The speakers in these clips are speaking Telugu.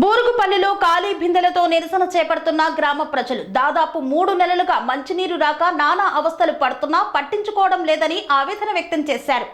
బూరుగుపల్లిలో ఖాళీ బిందెలతో నిరసన చేపడుతున్న గ్రామ ప్రజలు దాదాపు మూడు నెలలుగా మంచినీరు రాక నానా అవస్థలు పడుతున్నా పట్టించుకోవడం లేదని ఆవేదన వ్యక్తం చేశారు.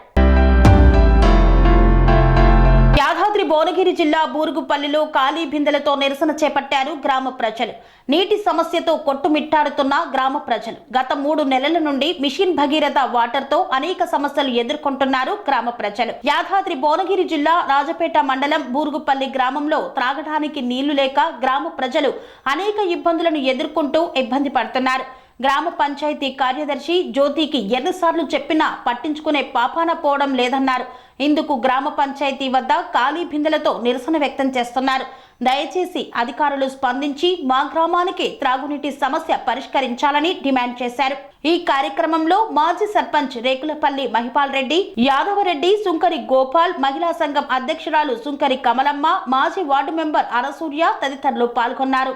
భువనగిరి జిల్లా బూరుగుపల్లిలో ఖాళీ బిందెలతో నిరసన చేపట్టారు గ్రామ ప్రజలు. నీటి సమస్యతో కొట్టుమిట్టాడుతున్న గ్రామ ప్రజలు. గత మూడు నెలల నుండి మిషన్ భగీరథ వాటర్తో అనేక సమస్యలు ఎదుర్కొంటున్నారు గ్రామ ప్రజలు. యాదాద్రి భువనగిరి జిల్లా రాజపేట మండలం బూరుగుపల్లి గ్రామంలో త్రాగడానికి నీళ్ళు లేక గ్రామ ప్రజలు అనేక ఇబ్బందులను ఎదుర్కొంటూ ఇబ్బంది పడుతున్నారు. గ్రామ పంచాయతీ కార్యదర్శి జ్యోతికి ఎన్నిసార్లు చెప్పినా పట్టించుకునే పాపాన పోవడం లేదన్నారు. ఇందుకు గ్రామ పంచాయతీ వద్ద ఖాళీ బిందెలతో నిరసన వ్యక్తం చేస్తున్నారు. దయచేసి అధికారులు స్పందించి మా గ్రామానికి త్రాగునీటి సమస్య పరిష్కరించాలని డిమాండ్ చేశారు. ఈ కార్యక్రమంలో మాజీ సర్పంచ్ రేకులపల్లి మహిపాల్ రెడ్డి యాదవరెడ్డి సుంకరి గోపాల్ మహిళా సంఘం అధ్యక్షురాలు సుంకరి కమలమ్మ మాజీ వార్డు మెంబర్ అరసూర్య తదితరులు పాల్గొన్నారు.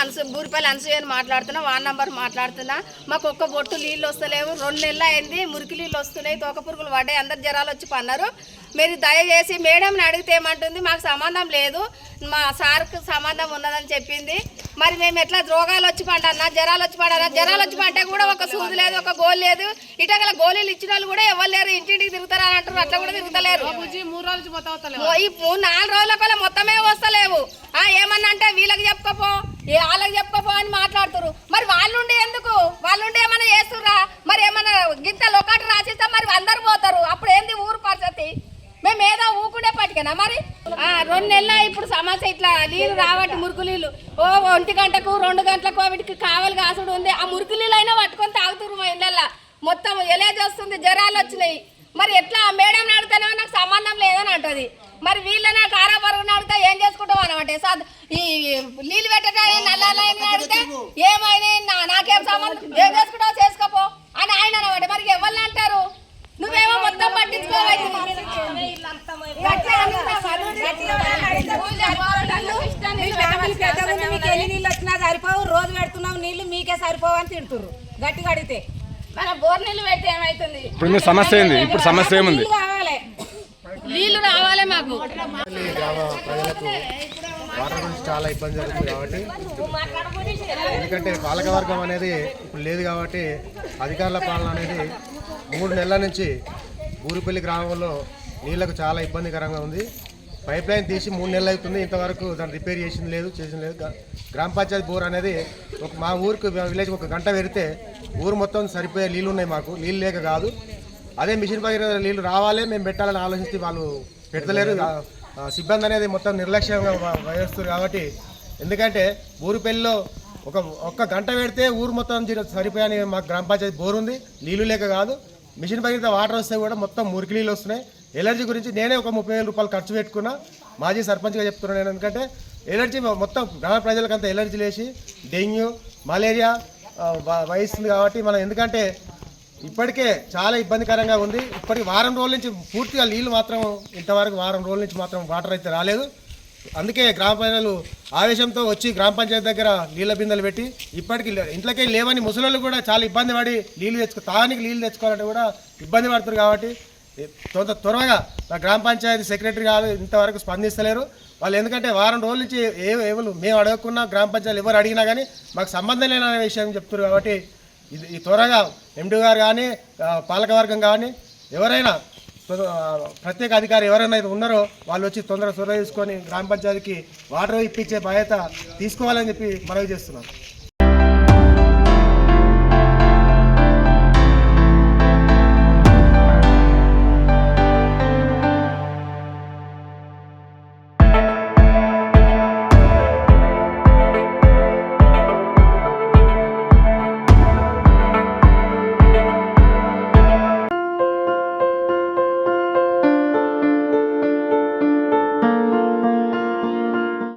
అనసు బూరిపల్లి అనసూయని మాట్లాడుతున్నా వార్డ్ నంబర్ మాట్లాడుతున్నా. మాకు ఒక్క బొట్టు నీళ్ళు వస్తలేవు. రెండు నెలలు అయింది మురికి నీళ్ళు వస్తున్నాయి తోక పురుగులు పడ్డాయి అందరు జ్వరాలు వచ్చి పన్నారు. మీరు దయచేసి మేడంని అడిగితే ఏమంటుంది మాకు సంబంధం లేదు. మా సార్కు సంబంధం ఉన్నదని చెప్పింది. మరి మేము ఎట్లా రోగాలు వచ్చి పండన్నా జ్వరాలు వచ్చి పండన్నా జ్వరాలు వచ్చి పంటే కూడా ఒక సూది లేదు ఒక గోల్ లేదు. ఇటగల గోళీలు ఇచ్చిన వాళ్ళు కూడా ఎవరు లేరు. ఇంటింటికి తిరుగుతారా అని అంటారు అట్లా కూడా తిరుగుతలేరు. ఈ నాలుగు రోజుల కల్లా మొత్తమే వస్తలేవు. ఆ ఏమన్నా అంటే వీళ్ళకి చెప్పుకోపో ఏ వాళ్ళకి చెప్పుకోపో అని మాట్లాడుతురు మరి వాళ్ళుండి ఎందుకు? వాళ్ళుండే ఏమైనా చేస్తుర్రా? మరి ఏమైనా గింతలు ఒకటి రాసిస్తే మరి అందరు పోతారు. అప్పుడు ఏంది ఊరు పరిస్థితి? మేము ఏదో ఊకునే పట్టుకనా మరి రెండు నెలల ఇప్పుడు సమస్య ఇట్లా నీళ్ళు రావట్టి మురుకు నీళ్ళు. ఓ ఒంటి గంటకు రెండు గంటలకు వీటికి కావలి కాసుడు ఉంది. ఆ మురుకు నీళ్ళు అయినా పట్టుకొని తాగుతురు మా ఇళ్ళల్లో. మొత్తం ఎలేజ్ వస్తుంది జ్వరాలు వచ్చినాయి. మరి ఎట్లా? మేడం అడిగితేనే నాకు సంబంధం లేదని అంటుంది. మరి వీళ్ళని కారాపరుగుని అడిగితే ఏం చేసుకుంటాం అనమాట? ఈ నీళ్ళు పెట్టడానికి నల్లని అడిగితే ఏమైనా నా- నాకేం సంబంధం? ఏం చేసుకుంటావు చేసుకోపో అని ఆయన అనమాట. మరి ఎవరిని అంటారు? నువ్వేమో మొత్తం పట్టించుకోవాలి మీకు ఎన్ని నీళ్ళు వచ్చినా సరిపోవు. రోజు పెడుతున్నాం నీళ్ళు మీకే సరిపోవు అని తింటుర్రు గట్టిగా అడిగితే. మన బోర్ నీళ్ళు పెడితే ఏమైతుంది? ఇప్పుడు మీ సమస్య ఏంది? ఇప్పుడు సమస్య ఏముంది? నీళ్ళు రావాలి మాకు. వాటర్ గురించి చాలా ఇబ్బంది జరుగుతుంది కాబట్టి ఎందుకంటే పాలకవర్గం అనేది ఇప్పుడు లేదు కాబట్టి అధికారుల పాలన అనేది మూడు నెలల నుంచి ఊరిపల్లి గ్రామంలో నీళ్ళకు చాలా ఇబ్బందికరంగా ఉంది. పైప్ లైన్ తీసి మూడు నెలలు అవుతుంది. ఇంతవరకు దాన్ని రిపేర్ చేసింది లేదు చేసింది లేదు. గ్రామ పంచాయతీ బోర్ అనేది ఒక మా ఊరికి విలేజ్ ఒక గంట పెడితే ఊరు మొత్తం సరిపోయే నీళ్ళు ఉన్నాయి మాకు. నీళ్ళు లేక కాదు. అదే మిషన్ పైన నీళ్ళు రావాలి మేము పెట్టాలని ఆలోచిస్తే వాళ్ళు పెట్టలేరు. సిబ్బంది అనేది మొత్తం నిర్లక్ష్యంగా వ- వహిస్తారు కాబట్టి ఎందుకంటే ఊరిపల్లిలో ఒక ఒక్క గంట పెడితే ఊరు మొత్తం సరిపోయాని మా గ్రామ పంచాయతీ బోర్ ఉంది నీళ్ళు లేక కాదు. మిషన్ పైన వాటర్ వస్తే కూడా మొత్తం మురికి నీళ్ళు వస్తున్నాయి. ఎలర్జీ గురించి నేనే ఒక ముప్పై వేల రూపాయలు ఖర్చు పెట్టుకున్నా. మాజీ సర్పంచ్గా చెప్తున్నాను నేను ఎందుకంటే ఎలర్జీ మొత్తం గ్రామ ప్రజలకంతా ఎలర్జీ లేచి డెంగ్యూ మలేరియా వ- వహిస్తుంది కాబట్టి మనం ఎందుకంటే ఇప్పటికే చాలా ఇబ్బందికరంగా ఉంది. ఇప్పటికి వారం రోజుల నుంచి పూర్తిగా నీళ్ళు మాత్రం ఇంతవరకు వారం రోజుల నుంచి మాత్రం వాటర్ అయితే రాలేదు. అందుకే గ్రామ ప్రజలు ఆవేశంతో వచ్చి గ్రామ పంచాయతీ దగ్గర నీళ్ళ బిందెలు పెట్టి ఇప్పటికి ఇంట్లోకే లేవని ముసలోళ్ళు కూడా చాలా ఇబ్బంది పడి నీళ్ళు తెచ్చుకో తానికి నీళ్ళు తెచ్చుకోవాలంటే కూడా ఇబ్బంది పడుతున్నారు కాబట్టి తొందర త్వరగా మా గ్రామ పంచాయతీ సెక్రటరీ గారు ఇంతవరకు స్పందిస్తలేరు. వాళ్ళు ఎందుకంటే వారం రోజుల నుంచి ఏ ఎవరు మేము అడగకున్నా గ్రామ పంచాయతీలు ఎవరు అడిగినా కానీ మాకు సంబంధం లేని విషయం చెప్తున్నారు కాబట్టి ఇది ఈ త్వరగా ఎండి గారు కానీ పాలకవర్గం కానీ ఎవరైనా ప్రత్యేక అధికారి ఎవరైనా ఉన్నారో వాళ్ళు వచ్చి తొందరగా చొరవ తీసుకొని గ్రామ పంచాయతీకి వాటర్ ఇప్పించే బాధ్యత తీసుకోవాలని చెప్పి మనవి చేస్తున్నారు